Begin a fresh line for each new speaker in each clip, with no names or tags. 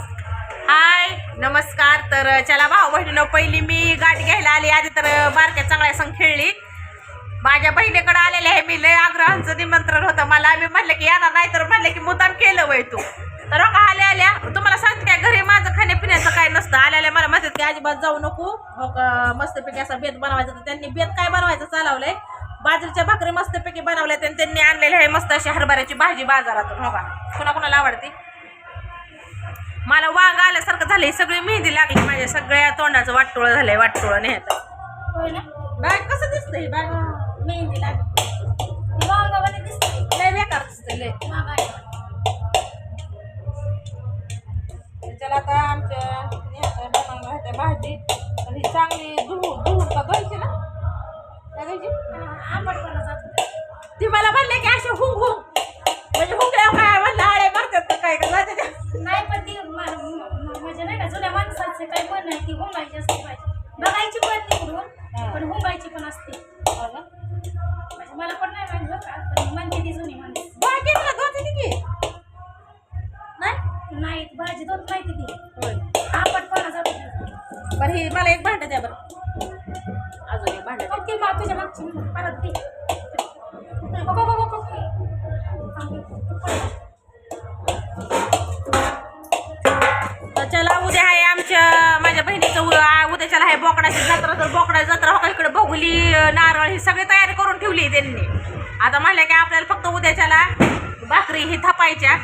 हाय नमस्कार. तर चला भाऊ बहिणीनं पहिली मी गाडी घ्यायला आली. आधी तर बारक्या चांगल्या संग खेळली. माझ्या बहिणीकडे आलेले आहे. मी लय आग्रहांचं निमंत्रण होतं. मला मी म्हणलं की येणार नाही तर म्हणलं की मुद्दाम केलं वय तू. तर हो का आल्या आल्या. तुम्हाला सांगते काय घरी माझं खाण्यापिण्याचं काय नसतं. आल्या आल्या मला म्हणतात की अजिबात जाऊ नको. हो मस्तपैकी असा बेत बनवायचा तर त्यांनी बेत काय बनवायचं चालवलंय? बाजरीच्या भाकरी मस्तपैकी बनवल्या त्यांनी आणलेले आहे मस्त अशी हरभऱ्याची भाजी बाजारातून. हो का? कुणा कुणाला आवडते? मला वांग आल्यासारखं झालंय. सगळी मेहंदी लागली माझ्या. सगळ्या तोंडाचं वाटोळं झालंय वाटोळं नेहत.
होय ना
बॅग कसं दिसतंय? बॅग
मेहंदी लागली.
लय बेकार दिसतंय लय.
आहे.
त्याला आता आमच्या त्या भाजी. तर ही चांगली धुवून धुवून का धुवायची ना?
हा, आंबटपणा जातो.
ती मला म्हणले की अशी हुंग हुंग माझ्या बहिणीचं उद्याच्याला आहे बोकडाची जत्रा तर बोकडा जत्रा हो का इकडे बघुली नारळ ही सगळी तयारी करून ठेवली आहे त्यांनी. आता म्हणलं की आपल्याला फक्त उद्याच्याला भाकरी ही थापायच्या.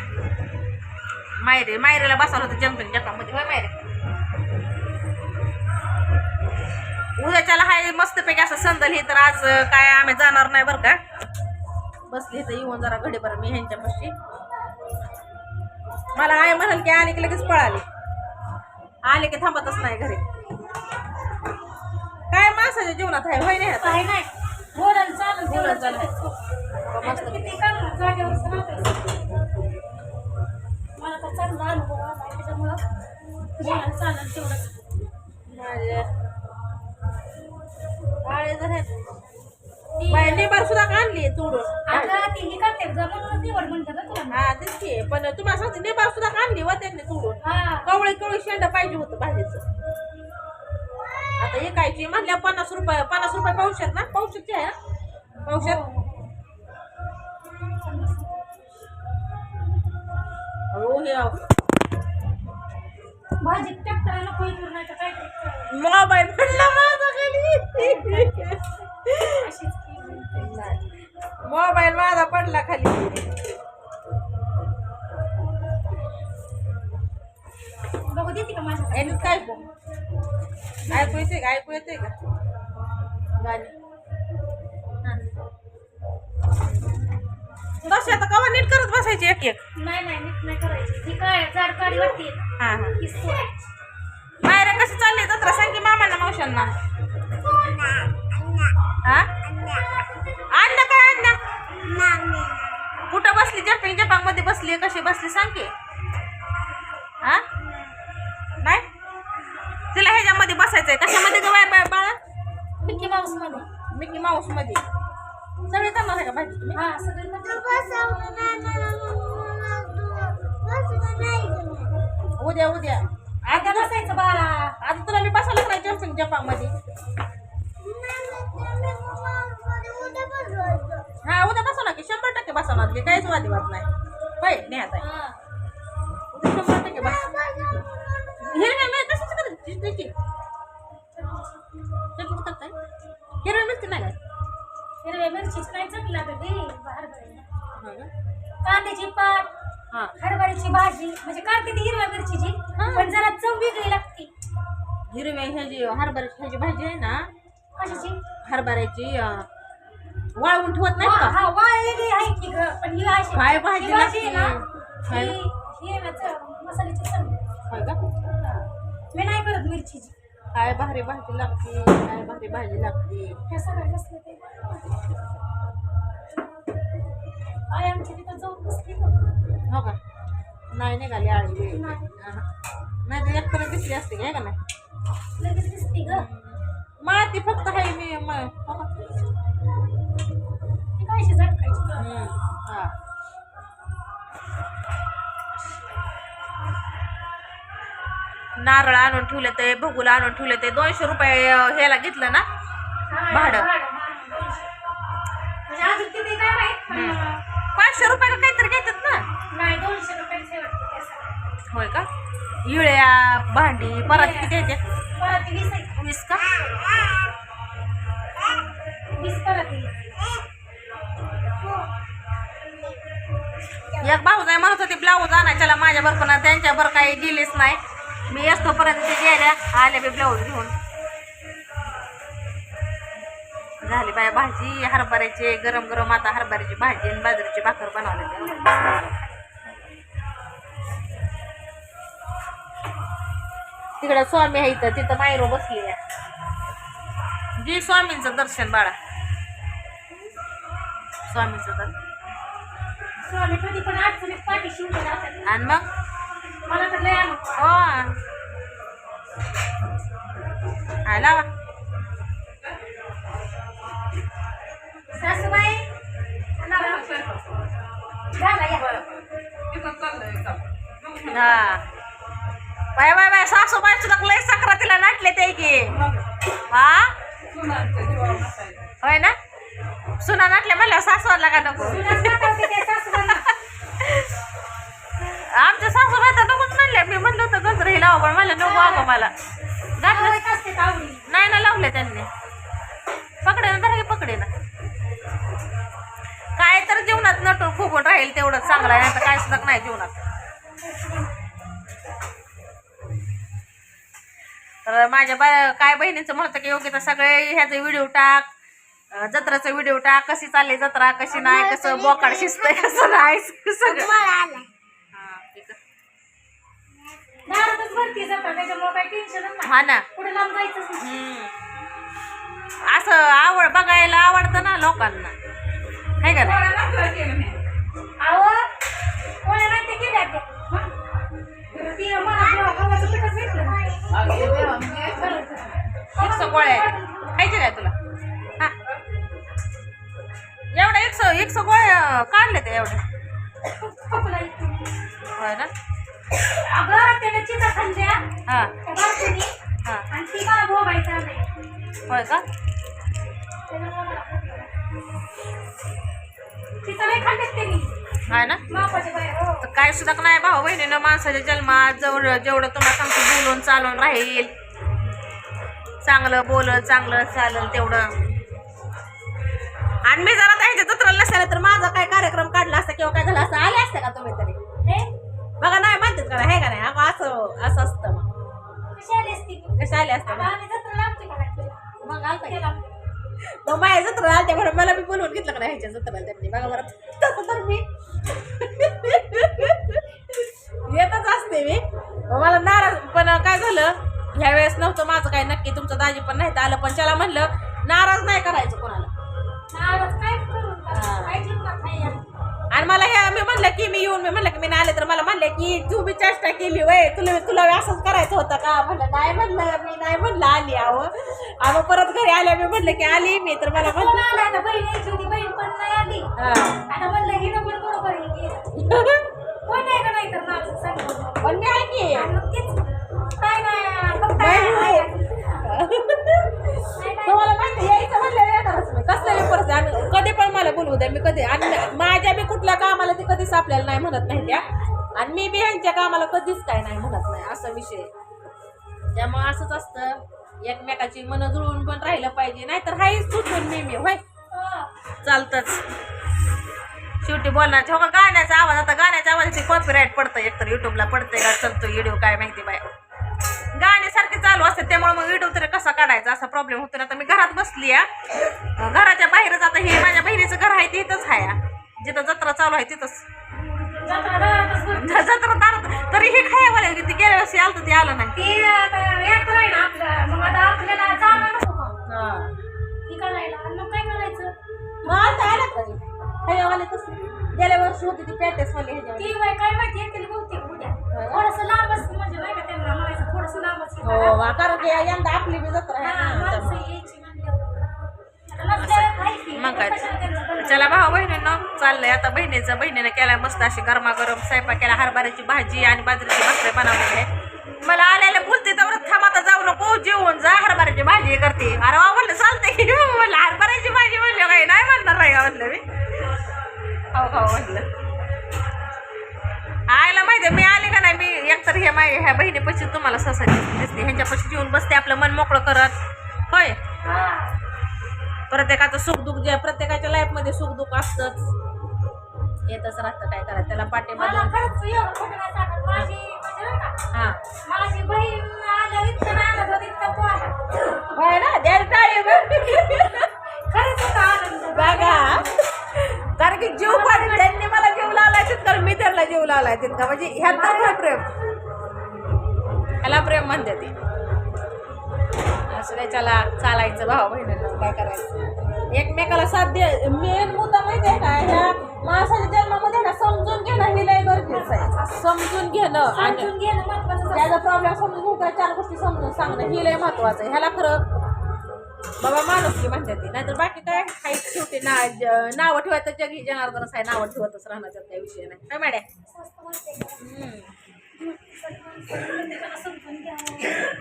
मायरे मायरेला बसावलं होतं जंपिंग जपामध्ये. होय मायरे? उद्याच्याला हाय मस्तपैकी असं संदल ही तर आज काय आम्ही जाणार नाही बरं का. बसली तर येऊन जरा घडी बरं मी ह्यांच्यापाशी. मला आई म्हणाल की आले की लगेच पळाली. आले की थांबतच नाही घरी. काय माणसाच्या जीवनात आहे होय नाही?
काही नाही. बोलायला चालेल
बोलायला
किती मला तर चांगला अनुभव आला त्याच्यामुळं तेवढं
आळे जर सुद्धा आणली तोडून.
आता ती ही करते निवड म्हणते का तुला.
हा तेच की. पण तुम्हाला सांगते निबार सुद्धा का आणली व त्यांनी तोडून
हा
कवळी कवळी शेंड पाहिजे होतं भाजीचं आता एकायची म्हणल्या पन्नास रुपये पन्नास रुपये पावशेर ना पावशेरची आहे ना? पावशेर हो हे
भाजी काय?
मोबाईल पडला माझा खाली. मोबाईल माझा पडला खाली ऐकू येते का? ऐकू येते का? गाणी. हा. आता कवा नीट करत बसायची एक एक?
नाही नाही नीट नाही करायची. ती काय झाड काढी वाटते
हा हा.
ती सोड.
बाहेर कशी चालली जत्रा? सांग की मामांना मावशांना हा? अण्णा काय अण्णा कुठं बसली? जम्पिंग जपांगमध्ये बसली कशी बसली? सांग की. हा? तिला ह्याच्यामध्ये बसायचंय. कशामध्ये ग बाय बाय बाळा?
मिकी माऊसमध्ये.
मिकी माऊसमध्ये. सगळे करणार आहे का भाजी तुम्ही?
हा सगळे करते.
उद्या उद्या.
आता बसायचं बाळा.
आता तुला मी बसवलं नाही जम्पिंग जपांगमध्ये हा उद्या बसवणार की शंभर टक्के बसवणार. की काहीच वादिवाद नाही. होय नेहात आहे
हा.
उद्या शंभर टक्के बस मिरची कशाची करायची त्याची करताय हिरव्या मिरची नाही
हिरव्या मिरचीची नाही चांगली लागत रे हरभऱ्याची.
का?
कांद्याची पात हरभऱ्याची भाजी म्हणजे काढते ती हिरव्या मिरचीची पण जरा चव वेगळी लागते.
हिरव्या ह्याची हरभऱ्याची ह्याची भाजी आहे ना?
कशाची?
हरभऱ्याची अं, वाळवून ठेवत नाही का?
हा वाळलेली आहे की ग पण ही अशी
काय भाजी
आहे ना ही ही आहे ना च- मसाल्याची चव.
होय का?
हा. मी नाही करत मिरचीची
काय भारी भाजी लागते काय भारी भाजी लागते
हे सगळं नसलं ते आई आमची तिथं जाऊन बसली बघ.
हो का नाही निघाली आळी
नाही.
तर दिसली असते काय का नाही
लगेच दिसते ग
माती फक्त आहे मी म- हो का?
ती कायशी झटकायची ग.
हम्म, हा नारळ आणून ठेवले ते भगुला आणून ठेवले ते. दोनशे रुपये ह्याला घेतलं ना? भाडं.
म्हणजे
पाचशे रुपयाला काहीतरी घेतात ना?
नाही.
होय का? इळ्या भांडी परत किती येते
वीस
का. एक भाऊ जाय म्हणत होती ब्लाऊज आणायच्याला पण त्यांच्यावर काही गेलीच नाही. मी असतोपर्यंत ते गेल्या आल्या बी ब्लाऊज घेऊन. झाली बाय भाजी हरभऱ्याची गरम गरम आता हरभऱ्याची भाजी आणि बाजरीची भाकर बनवली तिकडे स्वामी आहे इथं तिथं मायरो बसली आहे. जी स्वामींचं दर्शन बाळा. स्वामींचं दर्शन. आणि मग?
बाय तर सासूबाई
हा बाय बाय बाय सासूबाई सुद्धा लय सक्रातीला नाटले ते की हा होय ना सुना नाटले म्हणलं सासवरला का नको. आमच्या सासूबाई तर मी म्हणलं होतं गजर लावा पण म्हणलं नको अगं मला. घातलं नाही ना लावले त्यांनी. पकडे ना धरा पकडे ना. काय तर जीवनात नटून फुगून राहील तेवढं चांगलं आहे नाही तर काय सुद्धा नाही जीवनात. तर माझ्या बा काय बहिणीचं म्हणतं की योग्य तर सगळे ह्याचे व्हिडिओ टाक. जत्राचं व्हिडिओ टाक. कशी चालली जत्रा कशी नाही कसं बोकाड शिजतंय कसं नाही सगळं. हा.
दारातच भरती जातात त्याच्यामुळे काही टेन्शन नाही.
हा ना.
पुढे लांब जायचंच नाही.
हम्म. असं आवड बघायला आवडतं ना लोकांना. आहे का नाही?
अहो कोणी नाही ते केल्या त्या हं? ती मला जेव्हा गव्हाचं पिठच भेटलं ना.
एकशे गोळ्या. आहेत. खायचे काय तुला? हा. एवढ्या एकशे एकशे गोळ्या काढले ते एवढे.
खोकला येतो.
होय ना? हा. होय का? हाय ना? तर काय सुद्धा नाही भाऊ बहिणीनं माणसाच्या जन्मात जेवढं जेवढं तुम्हाला सांगतो बोलून चालून राहील. चांगलं बोलल चांगलं चालल तेवढं. आणि मी जरा त्यांच्या जत्राला नसेल तर माझा काय कार्यक्रम काढला असता किंवा काय झालं असतं? आले असते का तुम्ही तरी? बघा नाही म्हणतात का हे का नाही? अगं असं असं असतं मग.
कशी आली असती
कसे आले असते
आम्ही जत्रा?
मग आलता मग माझ्या जत्रा आलत्या म्हणून मला मी बोलवून घेतलं का नाही ह्याच्या जत्राला त्यांनी? बघा बरं. तसं तर मी येतच असते मी. मग मला नाराज पण काय झालं? ह्या वेळेस नव्हतं माझं काय नक्की तुमचं दाजी पण नाही आलं पण त्याला म्हणलं नाराज नाही करायचं कोणाला
नाराज काय करून
हा.
काय जीवनात आहे या?
आणि मला हे मी म्हणलं की मी येऊन मी म्हणलं की मी नाही आले तर मला म्हणले की तू बी चेष्टा केली वय तुला तुला असंच करायचं होतं का? म्हणलं नाही म्हणलं मी नाही म्हणलं आली आहो आणि मग परत घरी आल्या मी म्हणलं की आली मी तर मला म्हणलं
बहीण पण नाही आली.
हा.
आता म्हणलं हिनं पण बरोबर कोण आहे का नाही तर माझं सांग.
पण मी आहे की.
आणि मग तेच काय नाही फक्त
नाही,
आहे-
नाही.
नाही, नाही.
तुम्हाला माहिती यायचं म्हणलं येणारच मी. कसल्याही परिस्थिती आणि कधी पण मला बोलवू द्या मी कधी आणि कुठल्या कामाला ते कधीच आपल्याला नाही म्हणत नाही त्या. आणि मी बी ह्यांच्या कामाला कधीच काय नाही म्हणत नाही असा विषय त्यामुळं असंच असतं. एकमेकाची मन जुळून पण राहिलं पाहिजे नाहीतर हाही सुटून मी मी होय. चालतंच. शेवटी बोलणार हो का गाण्याचा आवाज आता गाण्याच्या आवाजाची कॉपीराईट पडतं एकतर युट्यूबला पडतंय का चलतो व्हिडिओ काय माहिती बाय गाण्यासारखे चालू असते त्यामुळे मग व्हिडिओ तरी कसा काढायचा असा प्रॉब्लेम होतो ना तर मी घरात बसली या घराच्या बाहेरच आता हे माझ्या बहिणीचं घर आहे तिथंच आहे जिथं जत्रा चालू आहे तिथंच.
जत्रा
दारात तरी हे खायवाले ती गेल्या वर्षी आलं ते आलं नाही.
ते आता यात्रा आहे ना आपलं. मग आता आपल्याला जाणं नको का? करायला. आणि मग काय करायचं?
मग आता आलं खायवाले तसं. गेल्या वर्षी होती ती पॅटेस वाले
ती काय माहिती येतील बहुतेक उद्या? थोडस लांबच म्हणजे नाही का त्यांना म्हणायचं थोडस लांबच हे करा.
हो कारण की यंदा आपली बी जत्रा आहे मग काय चला भाऊ बहिणीनं चाललंय आता बहिणीचं बहिणीनं केला मस्त अशी गरमागरम स्वयंपाक केला हरभऱ्याची भाजी आणि बाजरीची भाकरी बनवलेले आहे. मला आलेल्या बोलते तर थांब जाऊ नको जेवून जा हरभऱ्याची भाजी करते. अरे वा म्हणलं चालते की हो, म्हणलं हरभऱ्याची भाजी म्हणलं काही नाही म्हणणार नाही म्हणलं मी? हो हो म्हणलं. आयला माहिती मी आले का नाही मी एकतर हे माझ्या ह्या बहिणीपाशी तुम्हाला सहसा दिसते ह्यांच्यापाशी जेवून बसते आपलं मन मोकळं करत. होय? प्रत्येकाचं सुखदुःख जे प्रत्येकाच्या लाईफमध्ये सुखदुःख असतंच. येतच राहतं काय करा त्याला
म्हणजे का
हा.
माझी बहीण आल्या इतकं नाही आनंद होत इतका तो आला
होय ना? द्यायला टाळी बघ.
खरंच होता आनंद.
बघा. कारण की जीव पण त्यांनी मला जीव लावलाय तितका मी त्यांना जीव लावलाय तितका. म्हणजे ह्यात प्रेम. ह्याला प्रेम म्हणते ती. असं काय चला चालायचं भाऊ बहिणीला. काय करायचं? एकमेकाला साथ दे मेन मुद्दा माहिती आहे का? ह्या माणसाच्या जन्मामध्ये ना समजून घेणं हे लय गरजेचं आहे. समजून घेणं आणि
समजून घेणं महत्वाचं.
त्याचा प्रॉब्लेम समजून घेऊन चार गोष्टी समजून सांगणं हे लय महत्वाचं आहे. ह्याला खरं बाबा माणूस की म्हणते ती. नाहीतर बाकी काय काही शेवटी ना ज- नावं ठेवायचं जग ही जनार्दनच आहे नावं ठेवतच राहणार त्यात काही विषय नाही. काय मॅड्या
घ्यावं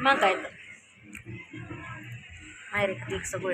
मग काय तर. मायरे क्लिक सगळे